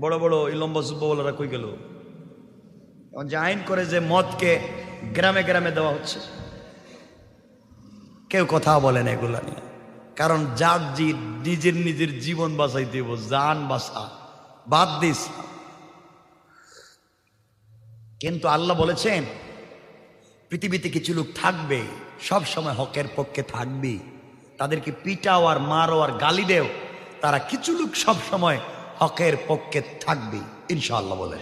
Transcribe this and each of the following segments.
বড় বড় এই লম্বা সুব্বওয়ালারা কই গেল? যে আইন করে যে মদকে গ্রামে গ্রামে দেওয়া হচ্ছে। কেউ কথা বলে না এগুলা নিয়ে। কারণ যার জি নিজের নিজের জীবন বাঁচাই দেব জান বাঁচা, বাদ দিস। কিন্তু আল্লাহ বলেছেন, পৃথিবীতে কিছু লোক থাকবে, সব সময় হকের পক্ষে থাকবে। তাদেরকে পিটাও আর মারো আর গালি দেও। তারা কিছু লোক সব সময় হকের পক্ষে থাকবে, ইনশাআল্লাহ বলেন।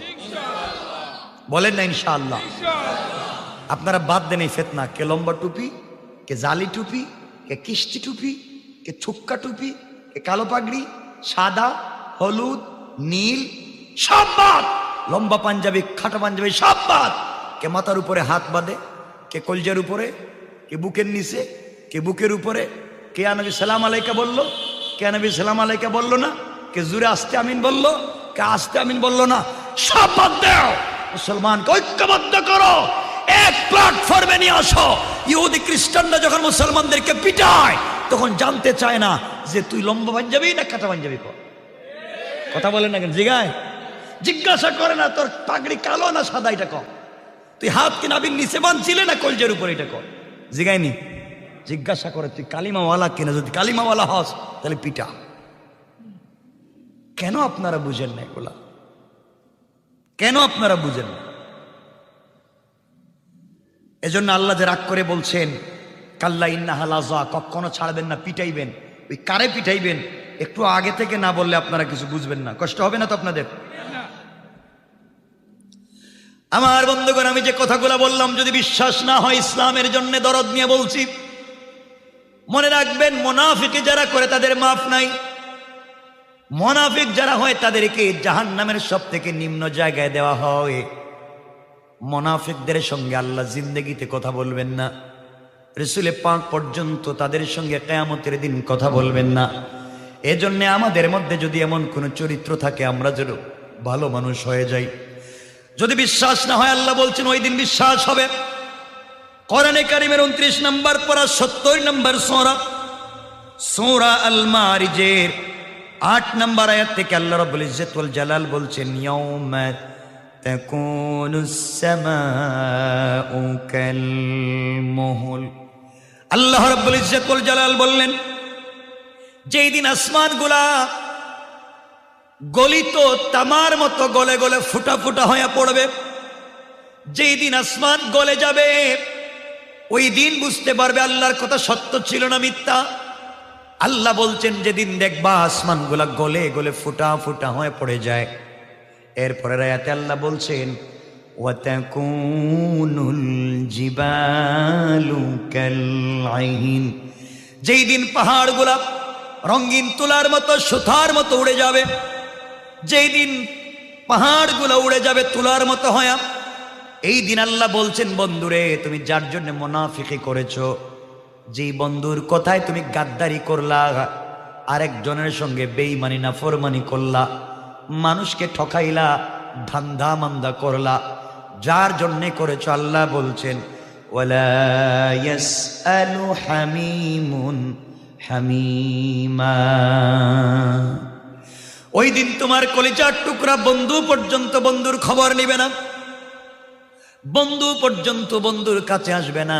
বলেন না ইনশাআল্লাহ। আপনারা বাদ দেন এই ফেতনা, কে লম্বা টুপি, কে জালি টুপি, কে কিস্তি টুপি, কে ছুক্কা টুপি, কে কালো পাগড়ি, সাদা, হলুদ, নীল, সব বাদ। লম্বা পাঞ্জাবি, খাটা পাঞ্জাবি, সব বাদ। কে মাথার উপরে হাত বাঁধে, কে কলজের উপরে, কে বুকের নিচে, কে বুকের উপরে, কে আনবি সালাম আলাইকা বলল, কে আনবি সালাম আলাইকা বলল না? কে জুড়ে আসতে আমিন বলল, কে আসতে আমিন বলল না। সব বাদ দেও। মুসলমানকে ঐক্যবদ্ধ করো। এক প্ল্যাটফর্মে নিয়ে আসো। ইহুদি খ্রিস্টানরা যখন মুসলমানদেরকে পিটায়, তখন জানতে চায় না যে তুই লম্বা পাঞ্জাবি না কাটা পাঞ্জাবি কর কথা বলেন না কেন? জিগায়। জিজ্ঞাসা করে না, তোর পাগড়ি কালো না সাদা, এটা কর। তুই হাত কি নাবির নিচে বাঁধছিলে না কলজের উপর, এটা কর। জিগায়নি। জিজ্ঞাসা করে, তুই কালিমাওয়ালা কিনা? যদি কালিমাওয়ালা হস, তাহলে পিটা। কেন আপনারা বুঝেন না এগুলা? কেন আপনারা বুঝেন না? এজন্য আল্লাহ যে রাগ করে বলছেন, কাল্লা ইন্না কখনো ছাড়বেন না, পিটাইবেন। ওই কারে পিটাইবেন? একটু আগে থেকে না বললে আপনারা কিছু বুঝবেন না। কষ্ট হবে না তো আপনাদের? আমার বন্ধুগণ, আমি যে কথাগুলো বললাম, যদি বিশ্বাস না হয় ইসলামের জন্য দরদ নিয়ে বলছি। মনে রাখবেন, মোনাফিকে যারা করে তাদের মাফ নাই। মোনাফিক যারা হয় তাদেরকে জাহান নামের সব থেকে নিম্ন জায়গায় দেওয়া হয়। মোনাফিকদের সঙ্গে আল্লাহ জিন্দগিতে কথা বলবেন না। রসুলে পাক পর্যন্ত তাদের সঙ্গে কেয়ামতের দিন কথা বলবেন না। এজন্য আমাদের মধ্যে যদি এমন কোনো চরিত্র থাকে, আমরা যেন ভালো মানুষ হয়ে যাই। যদি বিশ্বাস না হয়, আল্লাহ বলছেন, ওই দিন বিশ্বাস হবে। কোরআনে কারিমের উনত্রিশ নম্বর পড়া সত্তর নম্বর সোরা সোরা আল মারিজের আট নম্বর আয়াত থেকে আল্লাহ রব্বুল ইজ্জতুল জালাল বলছেন, ইয়াউমা তাকুনু সামাউ কাল মুহল। আল্লাহ রব্বুল ইজ্জতুল জালাল বললেন, যেই দিন আসমানগুলা গলিত তামার মতো গলে গলে ফুটা ফুটা হয়ে পড়বে, যেই দিন আসমান গলে যাবে, ওই দিন বুঝতে পারবে আল্লাহর কথা সত্য ছিল না মিথ্যা। আল্লাহ বলছেন, যেদিন দেখবা আসমানগুলা গলে গলে ফুটা ফুটা হয়ে পড়ে যায়। এরপরে রায়াতে আল্লাহ বলছেন যেই দিন পাহাড়গুলা রঙিন তুলার মতো, সুতার মতো উড়ে যাবে যেই দিন পাহাড়গুলো উড়ে যাবে তুলার মতো হয়া এই দিন আল্লাহ বলছেন, বন্ধুরে, তুমি যার জন্য মোনাফিকি করেছ যেই বন্ধুর কথায় তুমি গাদ্দারি করলা, আরেকজনের সঙ্গে বেইমানি না ফরমানি করলা, মানুষকে ঠকাইলা, ধান্দা মান্দা করলা, যার জন্যে করেছ আল্লাহ বলছেন ওই দিন তোমার কলিজার টুকরা বন্ধু পর্যন্ত বন্ধুর খবর নিবে না, বন্ধু পর্যন্ত বন্ধুর কাছে আসবে না।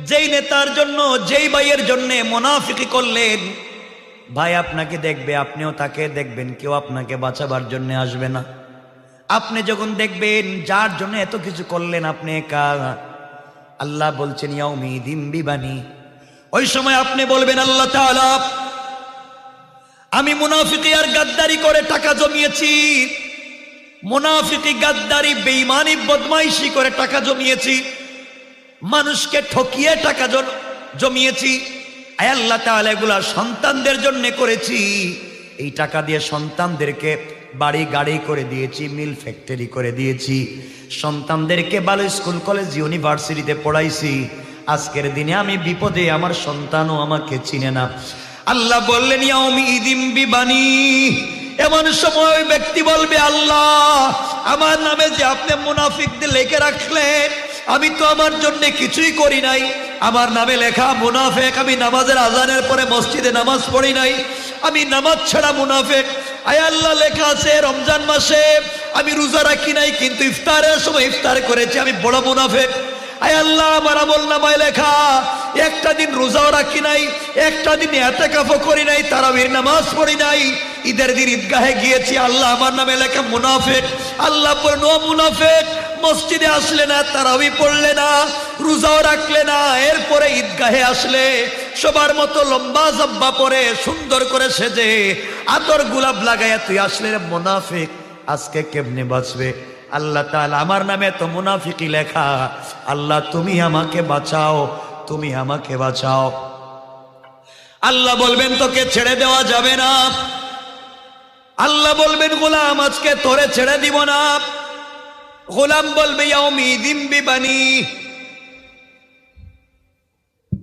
যেই নেতার জন্য, যেই ভাইয়ের জন্য মুনাফিকি করলেন, ভাই আপনাকে দেখবে, আপনিও তাকে দেখবেন, কেউ আপনাকে বাঁচাবার জন্য আসবে না। আপনি যখন দেখবেন, যার জন্য এত কিছু করলেন আপনি একা, আল্লাহ বলছেন, ইয়াউমি দিম বিবানি। ওই সময় আপনি বলবেন, আল্লাহ আমি মুনাফিকি আর গাদ্দারি করে টাকা জমিয়েছি। মুনাফিকি, গাদ্দারি, বেঈমানি, বদমাইশি করে টাকা জমিয়েছি। মানুষকে ঠকিয়ে টাকা জমিয়েছি। আল্লাহ তাআলা এগুলা সন্তানদের জন্য করেছি। এই টাকা দিয়ে সন্তানদেরকে বাড়ি গাড়ি করে দিয়েছি, মিল ফ্যাক্টরি করে দিয়েছি। সন্তানদেরকে ভালো স্কুল, কলেজ, ইউনিভার্সিটিতে পড়াইছি। আজকের দিনে আমি বিপদে আমার সন্তানও আমাকে চিনে না। আল্লাহ বললেন ইদিম বিবানি। এমন সময় ব্যক্তি বলবে, আল্লাহ, আমার নামে যে আপনি মুনাফিকদের লেখে রাখলেন আমি তো আমার জন্য কিছুই করি নাই। আমার নামে লেখা মুনাফেক, আমি নামাজের আজানের পরে মসজিদে নামাজ পড়ি নাই। আমি নামাজ ছাড়া মুনাফেক। আয় আল্লাহ, লেখা আছে রমজান মাসে। আমি রোজা রাখি নাই, কিন্তু ইফতারের সময় ইফতার করেছি, আমি বড় মুনাফেক। আয় আল্লাহ, আমার আমল নামায় লেখা, একটা দিন রোজাও রাখি নাই, একটা দিন এতে কাফো করি নাই, তারাবির নামাজ পড়ি নাই। ঈদের দিন ঈদগাহে গিয়েছি, আল্লাহ আমার নামে লেখা মুনাফেক। আল্লাহ বলেন, ও মুনাফেক মসজিদে আসলে না, তারাবি পড়লে না, রোজাও রাখলে না, এরপরে ঈদগাহে আসলে সবার মতো লম্বা জব্বা পরে সুন্দর করে সেজে আতর গোলাপ লাগাইয়া তুই আসলে মুনাফিক, আজকে কেমনে বাঁচবে? আল্লাহ তাআলা আমার নামে তো মুনাফিকি লেখা, আল্লাহ তুমি আমাকে বাঁচাও, তুমি আমাকে বাঁচাও। আল্লাহ বলবেন, তোকে ছেড়ে দেওয়া যাবে না। আল্লাহ বলবেন, গোলাম, আজকে তোরে ছেড়ে দিব না। গোলাম বলবে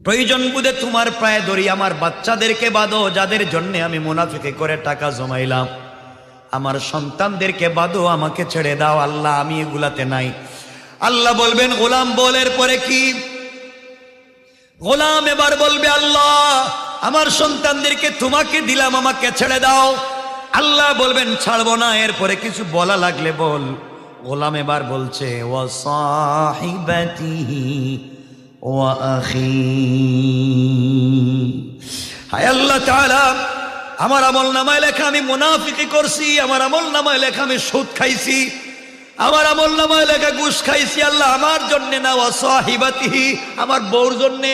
প্রয়োজন বুধে তোমার প্রায় ধরি, আমার বাচ্চাদেরকে বাদো যাদের জন্য আমি মুনাফিকে করে টাকা জমাইলাম। আমার সন্তানদেরকে বাদো আমাকে ছেড়ে দাও, আল্লাহ, আমি এগুলাতে নাই। আল্লাহ বলবেন, গোলাম বলের পরে কি? গোলাম এবার বলবে, আল্লাহ, আমার সন্তানদেরকে তোমাকে দিলাম, আমাকে ছেড়ে দাও। আল্লাহ বলবেন, ছাড়বো না, এরপরে কিছু বলা লাগলে বল। গোলাম এবার বলছে ও সাহিবাতিহি ও আখি। হায় আল্লাহ তাআলা, আমার আমল নামায় লেখা আমি মুনাফিকি করছি, আমার আমল নামায় লেখা আমি সুদ খাইছি, আমার আমল নামায় লেখা ঘুষ খাইছি, আল্লাহ আমার জন্যে না ও সাহিবাতিহি আমার বউর জন্যে।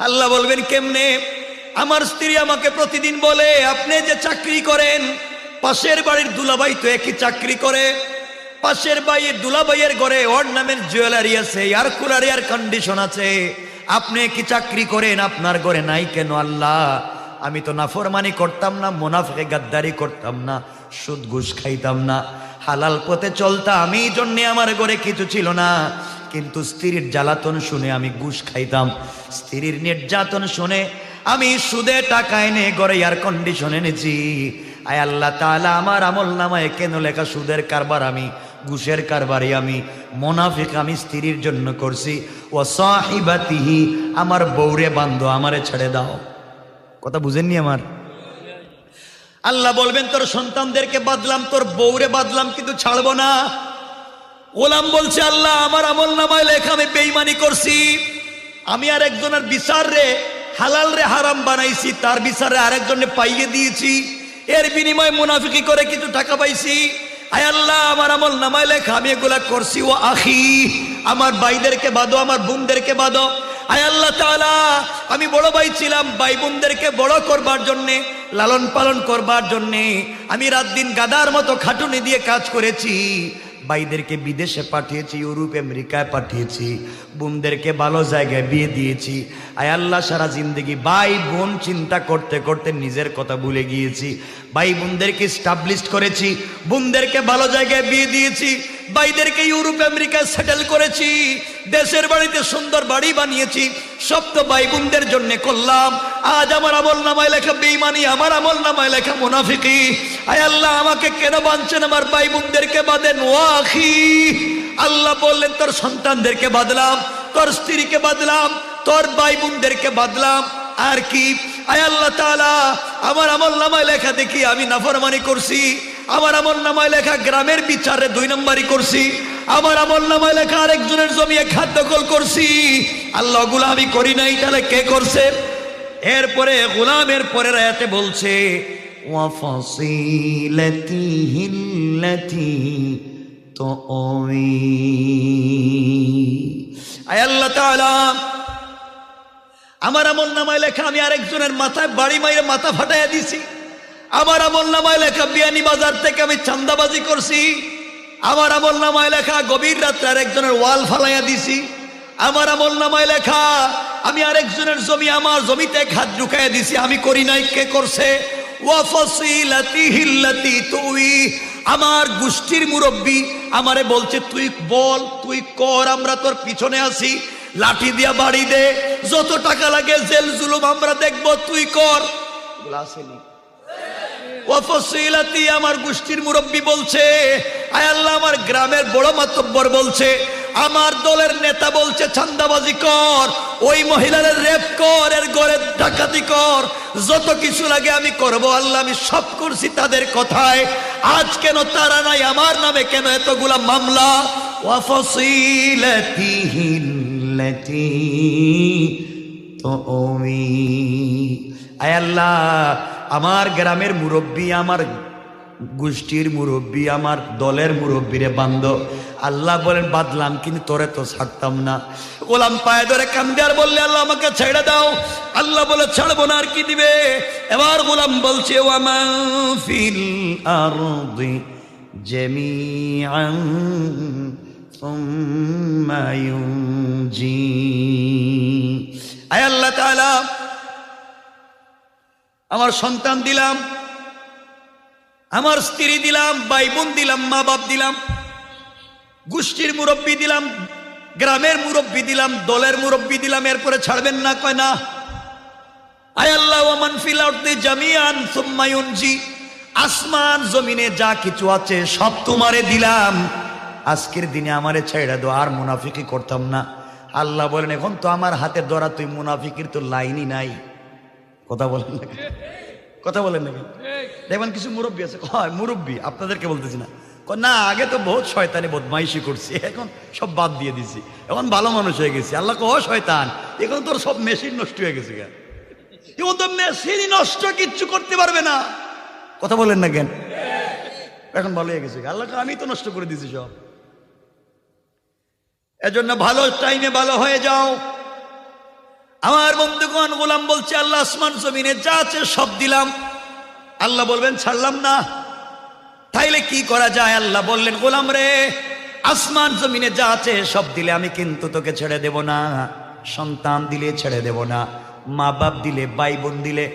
আল্লাহ বলবেন, কেমনে? আমার স্ত্রী আমাকে প্রতিদিন বলে, আপনি যে চাকরি করেন পাশের বাড়ির দুলাবাই তো একই চাকরি করে। পাশের বাইয়ের দুলাবাইয়ের ঘরে ওর নামের জুয়েলারি আছে এয়ার কুলার এয়ার কন্ডিশন আছে। আপনি কি চাকরি করেন? আপনার ঘরে নাই কেন আল্লাহ? আমি তো নাফরমানি করতাম না মুনাফে গাদ্দারি করতাম না, সুদ ঘুষ খাইতাম না। হালাল পথে চলতাম আমি জন্যে আমার ঘরে কিছু ছিল না। কিন্তু স্ত্রীর জ্বালাতন শুনে আমি ঘুষ খাইতাম। স্ত্রীর নির্যাতন শুনে আমি সুদে টাকা এনে ঘরে এয়ার কন্ডিশন এনেছি। আয় আল্লাহ তাআলা, আমার আমল নামায় কেন লেখা সুদের কারবার আমি, ঘুষের কারবারি আমি, মোনাফিক আমি স্ত্রীর জন্য করছি। ও সাহিবাতিহি, আমার বৌরে বান্ধ, আমারে ছেড়ে দাও। কথা বুঝেননি আমার? আল্লাহ বলবেন, তোর সন্তানদেরকে বাদলাম, তোর বউরে বাদলাম, কিন্তু ছাড়বো না। ওলাম বলছে, আল্লাহ, আমার আমল নামায় লেখা আমি বেইমানি করছি। আমি আর একজনের বিচার রে, হালাল রে হারাম বানাইছি, তার বিচারে আরেকজনে পাইয়ে দিয়েছি। এর বিনিময়ে মুনাফিকি করে কিছু টাকা পাইছি। আয় আল্লাহ, আমার আমল নামায় লেখা, আমি এগুলা করছি। ও আখি, আমার ভাইদেরকে বাদো, আমার বোনদেরকে বাদো। আয় আল্লাহ তালা আমি বড় ভাই ছিলাম, ভাই বোনদেরকে বড় করবার জন্যে, লালন পালন করবার জন্যে, আমি রাত দিন গাদার মতো খাটুনি দিয়ে কাজ করেছি। ভাইদেরকে বিদেশে পাঠিয়েছি, ইউরোপ, আমেরিকায় পাঠিয়েছি। বোনদেরকে ভালো জায়গায় বিয়ে দিয়েছি। আয় আল্লাহ, সারা জিন্দগি ভাই বোন চিন্তা করতে করতে নিজের কথা ভুলে গিয়েছি। ভাই বোনদেরকে স্টাবলিশ করেছি, বোনদেরকে ভালো জায়গায় বিয়ে দিয়েছি। ভাইদেরকে ইউরোপ আমেরিকায় সেটেল করেছি, দেশের বাড়িতে সুন্দর বাড়ি বানিয়েছি, সব তো ভাই বোনদের জন্য করলাম। আজ আমার আমল নামায় লেখা বেইমানি আমার আমল নামায় লেখা মুনাফিকি। আয় আল্লাহ, আমাকে কেন বাঁধছেন আমার ভাই বোনদেরকে বাঁধেন ওয়াখি আল্লাহ বললেন, তোর সন্তানদেরকে বাদলাম, তোর স্ত্রীকে বাদলাম, তোর ভাই বোনদেরকে বাদলাম। আর কি? আয় আল্লাহ তাআলা, আমার আমল নামায় লেখা দেখি আমি নাফরমানি করছি। আমার আমল নামায় লেখা গ্রামের বিচারে দুই নম্বরই করছি। আমার আমল নামায় লেখা আরেকজনের জমি এক দখল করছি। আল্লাহ গুলামি করি নাই, তাহলে কে করছে? এরপরে গুলামের পরের আয়াতে বলছে আল্লাহ আমার আমল নামায় লেখা আমি আরেকজনের মাথায় বাড়ি মাইরে মাথা ফাটাইয়া দিছি। আমার আমল নামায় লেখা বিয়ানি বাজার থেকে আমি চান্দাবাজি করছি। আমার আমল নামায় লেখা গভীর রাত্রে আরেকজনের ওয়াল ফালাইয়া দিছি। আমার আমল নামায় লেখা, আমি আরেকজনের জমি, আমার জমিতে এক হাত ঢুকাইয়া দিছি। আমি করি নাই, কে করছে? আমার গোষ্ঠীর মুরব্বী আমারে বলছে, তুই বল, তুই কর, আমরা তোর পিছনে আছি। লাঠি দিয়া বাড়ি দে, যত টাকা লাগে, জেল জুলুম আমরা দেখব, তুই কর। আসেনি। ওয়াফসিলাতি, আমার গোষ্ঠীর মুরব্বী বলছে, আয় আল্লাহ, আমার গ্রামের বড় মাতব্বর বলছে, আমার দলের নেতা বলছে ছান্দাবাজি কর, ওই মহিলার রেপ কর, এর গড়ে ডাকাতি কর, যত কিছু লাগে আমি করব, আল্লাহ, আমি সব করছি তাদের কথায়। আজ কেন তারা নাই আমার নামে কেন এতগুলা মামলা? ওয়াফসিলাতিহি আল্লাতী আয় আল্লাহ আমার গ্রামের মুরব্বী আমার গোষ্ঠীর মুরব্বী, আমার দলের মুরব্বীরে বান্ধ। আল্লাহ বলেন, বাদলাম, কিন্তু তোরে তো ছাড়তাম না। ওলাম পায়ে ধরে কান্দে বললে, আল্লাহ, আমাকে ছেড়ে দাও। আল্লাহ বলে, ছাড়বো না আর কি দিবে? এবার গোলাম বলছে ও আমার ফিল আর আয় আল্লাহ তালা আমার সন্তান দিলাম, আমার স্ত্রী দিলাম ভাই বোন দিলাম মা বাপ দিলাম, গোষ্ঠীর মুরব্বী দিলাম, গ্রামের মুরব্বী দিলাম, দলের মুরব্বী দিলাম, এরপরে ছাড়বেন না, কয় না। আয় আল্লাহ, ওমান ফিল আরদি জামিআন সুম্মা ইউনজি, আসমান, জমিনে যা কিছু আছে সব তোমারে দিলাম। আজকের দিনে আমারে ছেড়ে দাও, আর মুনাফিকি করতাম না। আল্লাহ বলেন, এখন তো আমার হাতে ধরা, তুই মুনাফিকির তো লাইনই নাই। কথা বলেন না? কথা বলেন না কেন? দেখবেন কিছু মুরব্বী আছে। হয় মুরব্বী, আপনাদেরকে বলতেছি না। না, আগে তো বহুত শয়তানি বদমাইশি করছি, এখন সব বাদ দিয়ে দিছি। এখন ভালো মানুষ হয়ে গেছি। আল্লাহ কহ শয়তান, এখন তোর সব মেশিন নষ্ট হয়ে গেছে কেন এখন তো মেশিন নষ্ট কিচ্ছু করতে পারবে না। কথা বলেন না কেন? এখন ভালো হয়ে গেছে আল্লাহ আমি তো নষ্ট করে দিছি সব। এজন্য ভালো টাইমে ভালো হয়ে যাও। আমার বন্ধুগণ, গোলাম বলছে, আল্লাহ আসমান জমিনে যা আছে সব দিলাম। আল্লাহ বলবেন, ছাড়লাম না। তাইলে কি করা যায়? আল্লাহ বললেন, গোলাম রে, আসমান জমিনে যা আছে সব দিলে আমি কিন্তু তোকে ছেড়ে দেব না। সন্তান দিলে ছেড়ে দেব না। মা বাপ দিলে, ভাই বোন দিলে,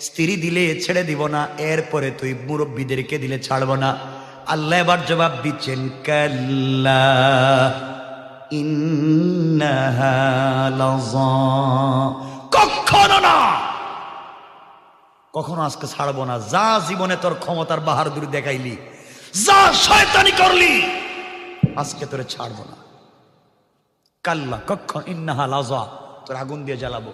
স্ত্রী দিলে ছেড়ে দিব না। এরপরে তুই মুরব্বীদেরকে দিলে ছাড়বো না। আল্লাহ এবার জবাব দিচ্ছেন, কাল্লা। কখনো না। কখনো আজকে ছাড়বো না। যা জীবনে তোর ক্ষমতার বাহাদুরি দেখাইলি, যা শয়তানি করলি, আজকে তোরে ছাড়বো না। কাল্লা, কখন ইন্নাহা লাজা তোর আগুন দিয়ে জ্বালাবো।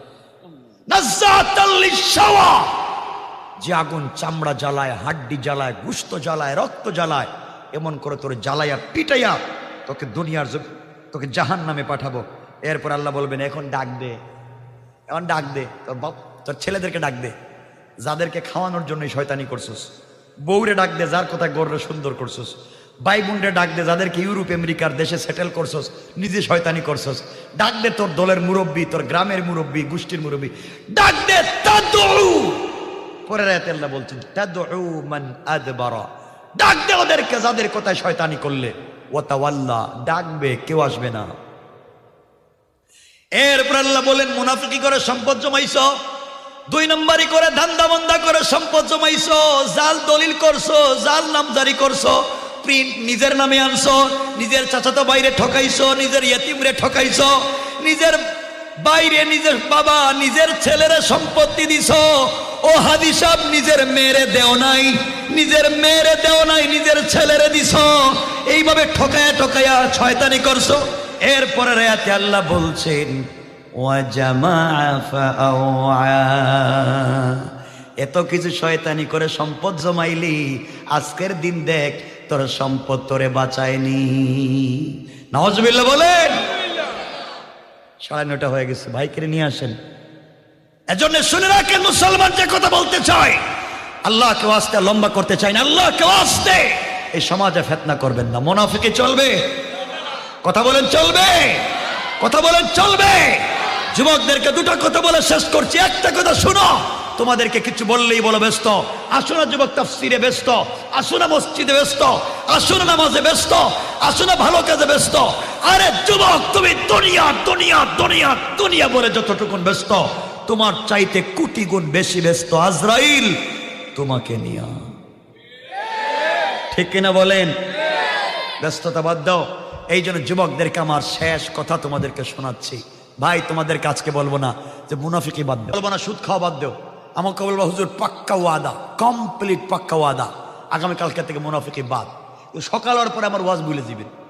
যে আগুন চামড়া জ্বালায়, হাড্ডি জ্বালায়, গুস্ত জ্বালায়, রক্ত জ্বালায়, এমন করে তোর জ্বালাইয়া পিটাইয়া তোকে দুনিয়ার তোকে জাহান নামে পাঠাবো। এরপর আল্লাহ বলবেন, এখন ডাক দে। এখন ডাক দে। তোর বাপ, তোর ছেলেদেরকে ডাক দে। যাদেরকে খাওয়ানোর জন্যই শয়তানি করছিস। বউরে ডাক দে, যার কথা গর্রে সুন্দর করছিস। ভাই বোনরে ডাক দে, যাদেরকে ইউরোপ, আমেরিকার দেশে সেটেল করছস, নিজে শয়তানি করছস। ডাক দে তোর দলের মুরব্বী, তোর গ্রামের মুরব্বী, গোষ্ঠীর মুরব্বী। ডাক দে পরের আয়াতে আল্লাহ বলছেন ডাক দে ওদেরকে, যাদের কথায় শয়তানি করলে। ওয়াতাওয়াল্লা ডাকবে, কেউ আসবে না। এরপর আল্লাহ বলেন, মুনাফিকি করে সম্পদ জমাইছ? দুই নম্বরই করে ধান্দা বন্দা করে সম্পদ জমাইছ, জাল দলিল করছ, জাল নামজারি করছ প্রিন্ট নিজের নামে আনছো, নিজের চাচাতো বাইরে ঠকাইছো, নিজের ইয়েতিমরে ঠকাইছো, নিজের বাইরে নিজের বাবা, নিজের ছেলেরে সম্পত্তি দিছ ও হাদিসাব নিজের মেয়েরে দেও নাই নিজের মেয়েরে দেও নাই নিজের ছেলেরে দিছ। এইভাবে ঠকায়া ঠকায়া শয়তানি করছ। এরপরে রেয়াতে আল্লাহ বলছেন। এত কিছু শয়তানি করে সম্পদ জমাইলি আজকের দিন দেখ তোর সম্পদ তোরে বাঁচায়নি। নওয়াজবিল্লাহ বলেন। সাড়ে নটা হয়ে গেছে ভাইকে নিয়ে আসেন। এজন্য শুনে রাখেন, মুসলমান যে কথা বলতে চায় আল্লাহ কেউ আসতে লম্বা করতে চায় না আল্লাহ কেউ আসতে এই সমাজে ফেতনা করবেন না। মোনাফিকে চলবে। কথা বলেন, চলবে। কথা বলেন, চলবে। যুবকদেরকে দুটো কথা বলে শেষ করছি। একটা কথা শুনো, তোমাদেরকে কিছু বললেই বলো, ব্যস্ত। আসো না যুবক তাফসিরে ব্যস্ত। আসো না মসজিদে ব্যস্ত। আসো না নামাজে ব্যস্ত। আসো না ভালো কাজে ব্যস্ত। আরে যুবক, তুমি দুনিয়া দুনিয়া দুনিয়া দুনিয়া বলে যতটুকুন ব্যস্ত তোমার চাইতে কোটি গুণ বেশি ব্যস্ত আজরাইল তোমাকে নিয়া। ঠিক কিনা বলেন? ব্যস্ততা বাদ দাও। এই জন্য যুবকদেরকে আমার শেষ কথা তোমাদেরকে শোনাচ্ছি। ভাই, তোমাদেরকে আজকে বলব না যে মুনাফিকি বাদ দাও। বলব না, সুদ খাওয়া বাদ দাও। আমাকে বলব, হুজুর, পাক্কা ওয়াদা, কমপ্লিট পাক্কা ওয়াদা। আগামীকালকে থেকে মুনাফিকি বাদ। সকাল হওয়ার পরে আমার ওয়াজ ভুলে যাবেন।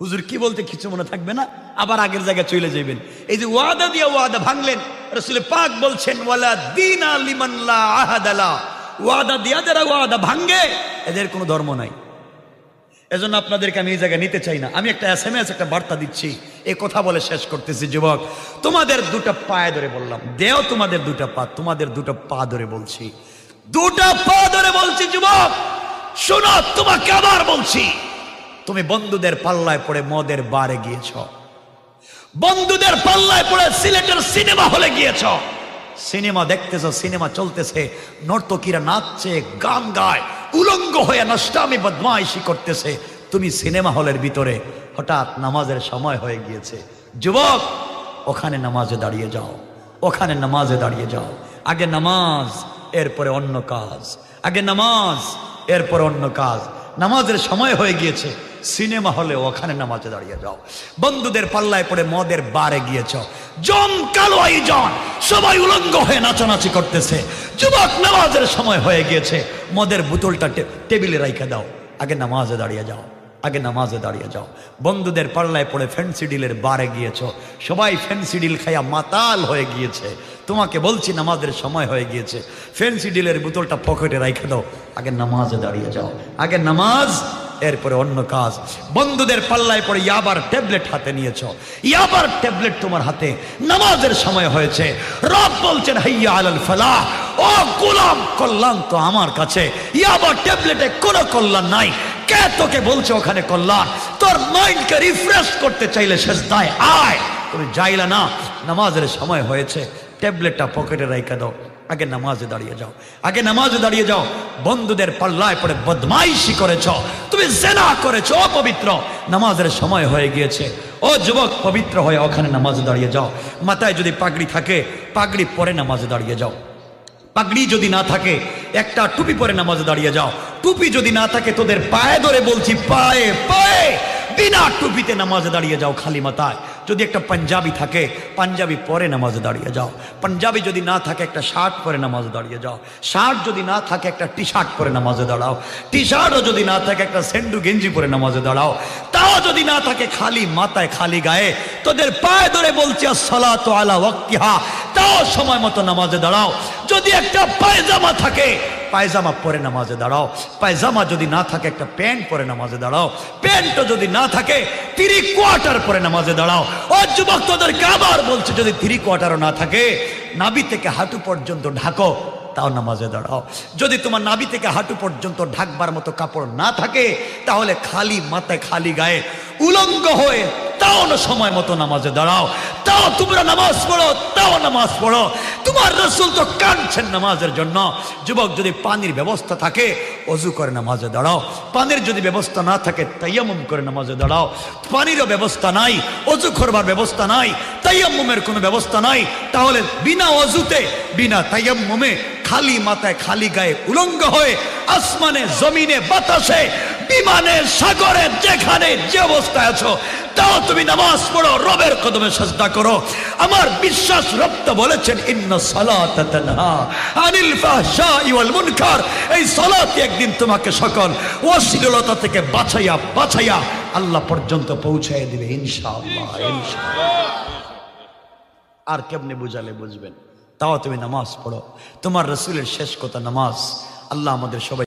হুজুর কি বলতে কিছু মনে থাকবে না? আবার আগের জায়গায় চলে যাবেন এই যে ওয়াদা দিয়ে ওয়াদা ভাঙলেন রসুল পাক বলছেন, ওয়ালা দিন আলিমান্লা আহাদালা ওয়াদা দিয়া যারা ওয়াদা ভাঙ্গে এদের কোনো ধর্ম নাই। এজন্য আপনাদেরকে আমি এই জায়গায় নিতে চাই না। আমি একটা এস এম এস একটা বার্তা দিচ্ছি। এই কথা বলে শেষ করতেছি, যুবক। তোমাদের দুটো পায়ে ধরে বললাম। দেও তোমাদের দুটো পা, তোমাদের দুটো পা ধরে বলছি। দুটা পা ধরে বলছি, যুবক। শোনো, তোমাকে আবার বলছি। তুমি বন্ধুদের পাল্লায় পড়ে মদের বারে গিয়েছ। বন্ধুদের পাল্লায় পড়ে সিলেটের সিনেমা হলে গিয়েছ। সিনেমা দেখতেছ, সিনেমা চলতেছে, নর্তকীরা নাচছে, গান গায়, উলঙ্গ হয়ে নষ্টামি, বদমাইশি করতেছে। তুমি সিনেমা হলের ভিতরে হঠাৎ নামাজের সময় হয়ে গিয়েছে। যুবক, ওখানে নামাজে দাঁড়িয়ে যাও, ওখানে নামাজে দাঁড়িয়ে যাও। আগে নামাজ, এরপরে অন্য কাজ। আগে নামাজ, এরপর অন্য কাজ। নামাজের সময় হয়ে গিয়েছে সিনেমা হলে ওখানে নামাজে দাঁড়িয়ে যাও। বন্ধুদের পাল্লায় পড়ে মদের বারে গিয়েছ। জন কালো জন, সবাই উলঙ্গ হয়ে নাচানাচি করতেছে। যুবক, নামাজের সময় হয়ে গিয়েছে। মদের বোতলটা টেবিলে রাইখে দাও। আগে নামাজে দাঁড়িয়ে যাও, আগে নামাজে দাঁড়িয়ে যাও। বন্ধুদের পাল্লায় পড়ে ফ্যান্সি ডিলের বারে গিয়েছ। সবাই ফ্যান্সি ডিল খাইয়া মাতাল হয়ে গিয়েছে। তোমাকে বলছি, নামাজের সময় হয়ে গিয়েছে। ফ্যান্সি ডিলের বোতলটা পকেটে রাইখে দাও। আগে নামাজে দাঁড়িয়ে যাও। আগে নামাজ এরপরে অন্য কাজ। বন্ধুদের পাল্লায় পড়ে ইয়াবার ট্যাবলেট হাতে নিয়েছ। ইয়াবার ট্যাবলেট তোমার হাতে। নামাজের সময় হয়েছে। রব বলছেন, হাইয়া আলাল ফালাহ ও গোলাম কল্যাণ তো আমার কাছে। ইয়াবার ট্যাবলেটে কোনো কল্যাণ নাই। কে তোকে বলছে ওখানে কল্যাণ? তোর মাইন্ডকে রিফ্রেশ করতে চাইলে শেষ দায় আয়। তুমি যাইলা না, নামাজের সময় হয়েছে। ট্যাবলেটটা পকেটে রেখে দাও। আগে নামাজে দাঁড়িয়ে যাও। আগে নামাজে দাঁড়িয়ে যাও। বন্ধুদের পাল্লায় পড়ে বদমাইশি করেছ। তুমি জেনা করেছ, অপবিত্র। নামাজের সময় হয়ে গিয়েছে। ও যুবক, পবিত্র হয়ে ওখানে নামাজে দাঁড়িয়ে যাও। মাথায় যদি পাগড়ি থাকে, পাগড়ি পরে নামাজে দাঁড়িয়ে যাও। পাগড়ি যদি না থাকে, একটা টুপি পরে নামাজে দাঁড়িয়ে যাও। টুপি যদি না থাকে, তোদের পায়ে ধরে বলছি, পায়ে পায়ে। বিনা টুপিতে নামাজে দাঁড়িয়ে যাও খালি মাথায়। যদি একটা পাঞ্জাবি থাকে, পাঞ্জাবি পরে নামাজে দাঁড়িয়ে যাও। পাঞ্জাবি যদি না থাকে, একটা শার্ট পরে নামাজে দাঁড়িয়ে যাও। শার্ট যদি না থাকে, একটা টি শার্ট পরে নামাজে দাঁড়াও। টি শার্টও যদি না থাকে, একটা সেন্ডু গেঞ্জি পরে নামাজে দাঁড়াও। তাও যদি না থাকে, খালি মাথায়, খালি গায়ে, তোদের পায়ে ধরে বলছি আসসালা তো আলা ওয়াক্তিহা তাও সময় মতো নামাজে দাঁড়াও। যদি একটা পায়জামা থাকে পায়জামা পরে নামাজে দাঁড়াও। পায়জামা যদি না থাকে, একটা প্যান্ট পরে নামাজে দাঁড়াও। প্যান্টও যদি না থাকে থ্রি কোয়ার্টার পরে নামাজে দাঁড়াও। ও যুবক, তোদেরকে আবার বলছে, যদি থ্রি কোয়ার্টারও না থাকে, নাবি থেকে হাঁটু পর্যন্ত ঢাকো, তাও নামাজে দাঁড়াও। যদি তোমার নাবি থেকে হাঁটু পর্যন্ত ঢাকবার মতো কাপড় না থাকে, তাহলে খালি মাথায় খালি গায়ে উলঙ্গ হয়ে তাও না সময় মতো নামাজে দাঁড়াও। তাও তোমরা নামাজ পড়ো, তাও নামাজ পড়ো। তোমার রসুল তো কাঁদছেন নামাজের জন্য। যুবক, যদি পানির ব্যবস্থা থাকে, অজু করে নামাজে দাঁড়াও। পানির যদি ব্যবস্থা না থাকে তাইয়ামুম করে নামাজে দাঁড়াও। পানিরও ব্যবস্থা নাই, অজু করবার ব্যবস্থা নাই, তাইয়াম্মুমের কোনো ব্যবস্থা নাই। তাহলে বিনা অজুতে, বিনা তাইয়াম্মুমে খালি মাথায়, খালি গায়ে উলঙ্গ হয়ে আসমানে, জমিনে, বাতাসে, বিমানে, সাগরে, যেখানে যে অবস্থায় আছো তাও তুমি নামাজ পড়ো, রবের কদমে সাজদা করো। আমার বিশ্বাস রপ্ত বলেছেন আনিল ফাহশাই ওয়াল মুনকার। এই সালাত একদিন তোমাকে সকল অশ্লীলতা থেকে আল্লাহ পর্যন্ত পৌঁছায় দিবে, ইনশাআল্লাহ ইনশাআল্লাহ। আর কেমনে বুঝালে বুঝবেন? তাও তুমি নামাজ পড়ো। তোমার রসুলের শেষ কথা নামাজ। আল্লাহ আমাদের সবাই